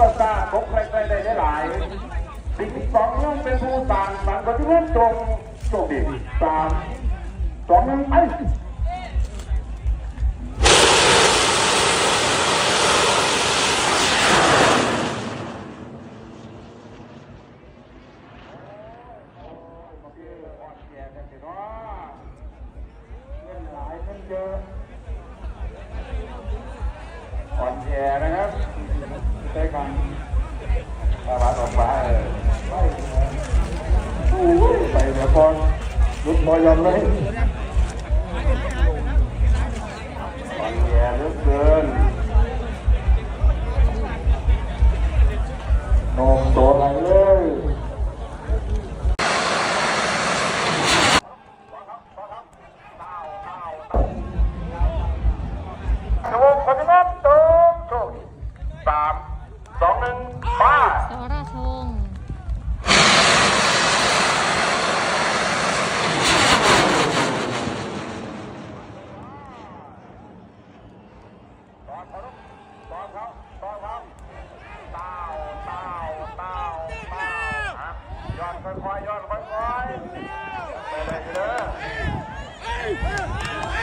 ตาตาตกใครใครได้ได้หลายสิ่งที่สองเรื่องเป็นผู้ต่างต่างก็ที่เริ่มตรงโชคดีสามสองนึ่งไปอ่อนแอนะครับ ใช้กันอาบาดออกมาเออไปโอ้ยไปเดี๋ยวก่อนลุกมอยอมเลยอ่อนแอเหลือเกิน ตอนเขาตอนเขาตอนเขาเต้าเต้าเต้าเต้าฮะย้อนค่อยๆย้อนค่อยๆไปเลยเด้อ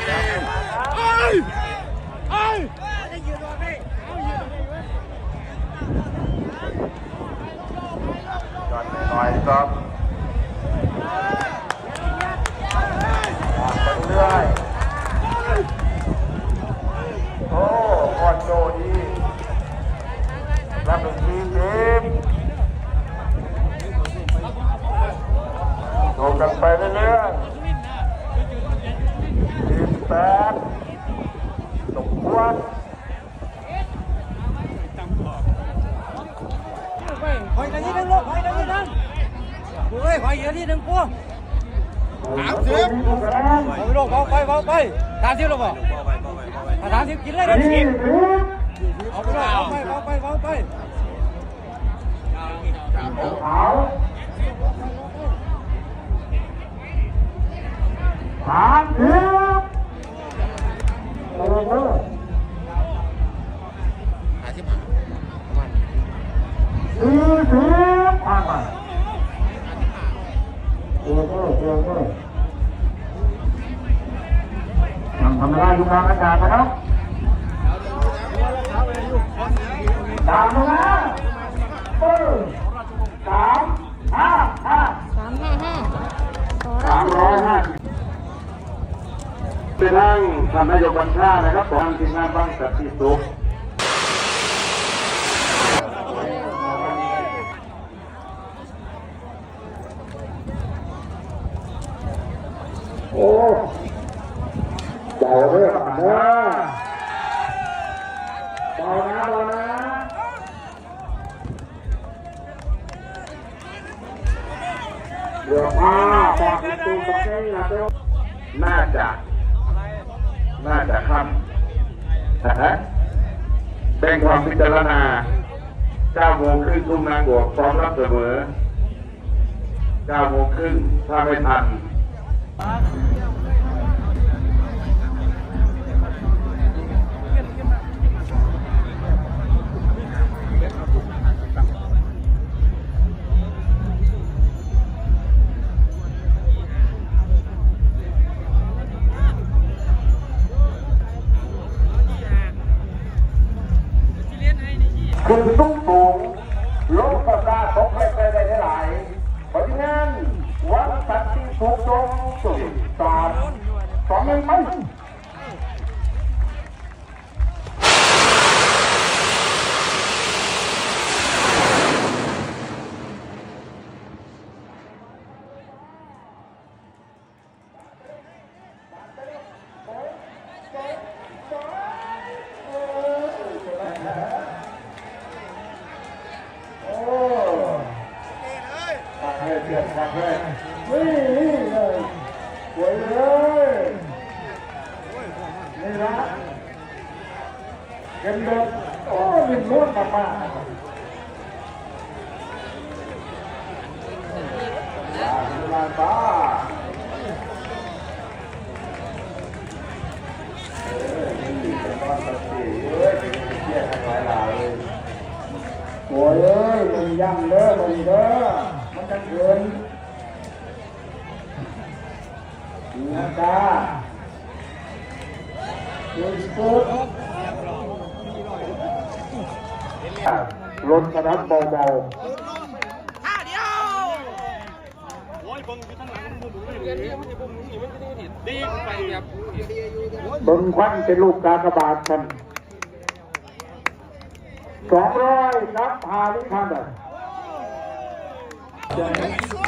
ย้ไอ้ยืนหน่อยๆครับ สมควรขอยกันนิดนึงลูกขอยกันนิดนึงกูเอ้ยขอยเยอะนิดนึงกูถามสียงเอาไปลูกเอาไปเอาไปทานที่ลูกบ่ทานที่กินเลยนะทีพี่มทีมเอาไปลูกเอาไปเอาไปเอาไปขาวถามสีย สามแล้วเออสามห้าห้าสามห้าห้าสามร้อยห้าเป็นทางทำนายกวันชานะครับของทางทีมงานบ้างสัตว์ที่สุขโอ้เจ้าเรื่องนะเบานะเบานะ เดี๋ยวมาบอกที่ตูนตรงนี้นะเดี๋ยวน่าจะ น่าจะคำนะฮะเป็นความพิจารณาเก้าโมงครึ่งทุ่มนางบวกพร้อมรับเสมอเก้าโมงครึ่งถ้าไม่ทัน ขึ้นสูงสูงลงประดาษตกให้ไปได้หลายเพราะฉะนั้นวันสันติสุขจงสุดตอนสองไม่ไม่ โอ้ตักให้เปลี่ยนตักให้นี่นี่เลยสวยเลย นี่ละเงินเดือนโอ้ยมันล้วนมากมากลาลาตาเออนี่เป็นตอนตัดสินเว้ยเป็นเที่ยทั้งหลายหลายเลยโอ้ยเอ้ยมึงย่ำเด้อมึงเด้อมันจะเกินนะจ๊ะลุยสุด รถกระดับเบาๆเบิ้งควันเป็นลูกกากบาทกันสองร้อยครับพาลิคันเปอยู่ปล่อ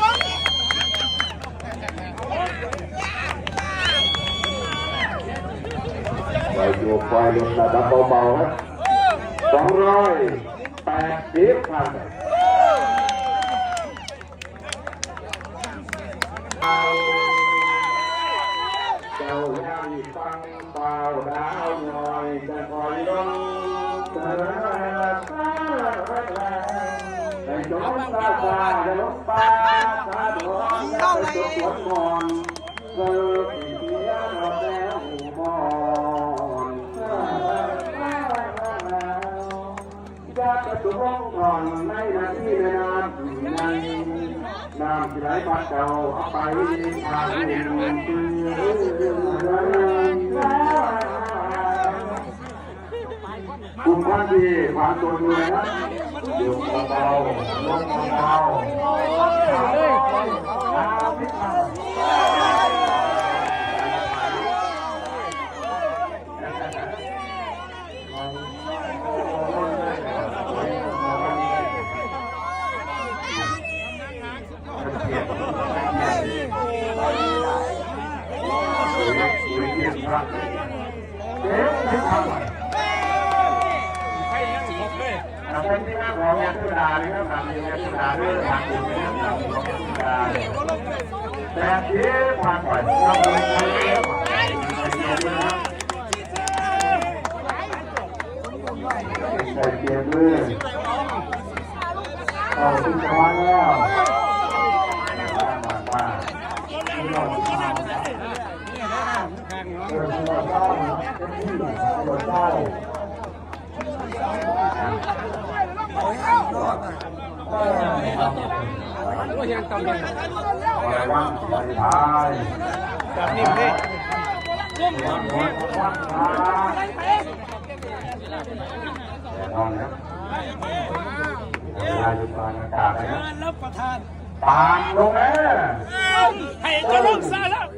ยลงระดับเบาๆครับสองร้อยแปดสิบคันเลยเจ้ายังฟังเบาดาวหน่อยจะคอยลงเธอในจงตาตาจะลงปาตาดอนจะจบหัวมอนเน้ำที่ไหลพัดเจ้าเอาไปทางหนึ่งคุณท่านที่ผ่านตัวอยู่นะเดี๋ยวเบาๆลงเบา เอ๊ะไม่ทำอะไรทางคนที่นั่งของยาสุดาเลยครับทางยาสุดาด้วยทางอื่นนะครับยาสุดาแต่ที่ผ่านไปเราไม่ใช่ใส่เกียร์ด้วยเอาขึ้นสวรรค์แล้วมามาที่เราที่มาเออที่เราเจ้าเป็นที่เราเจ้า ก็ยังตำยัง อะไรวะอะไรตาย จับนิ่มดิ วันวันวันตายลองนะเวลาอยู่ตอนอากาศ นะรับประทานปานลงแล้วให้จะลงซาแล้ว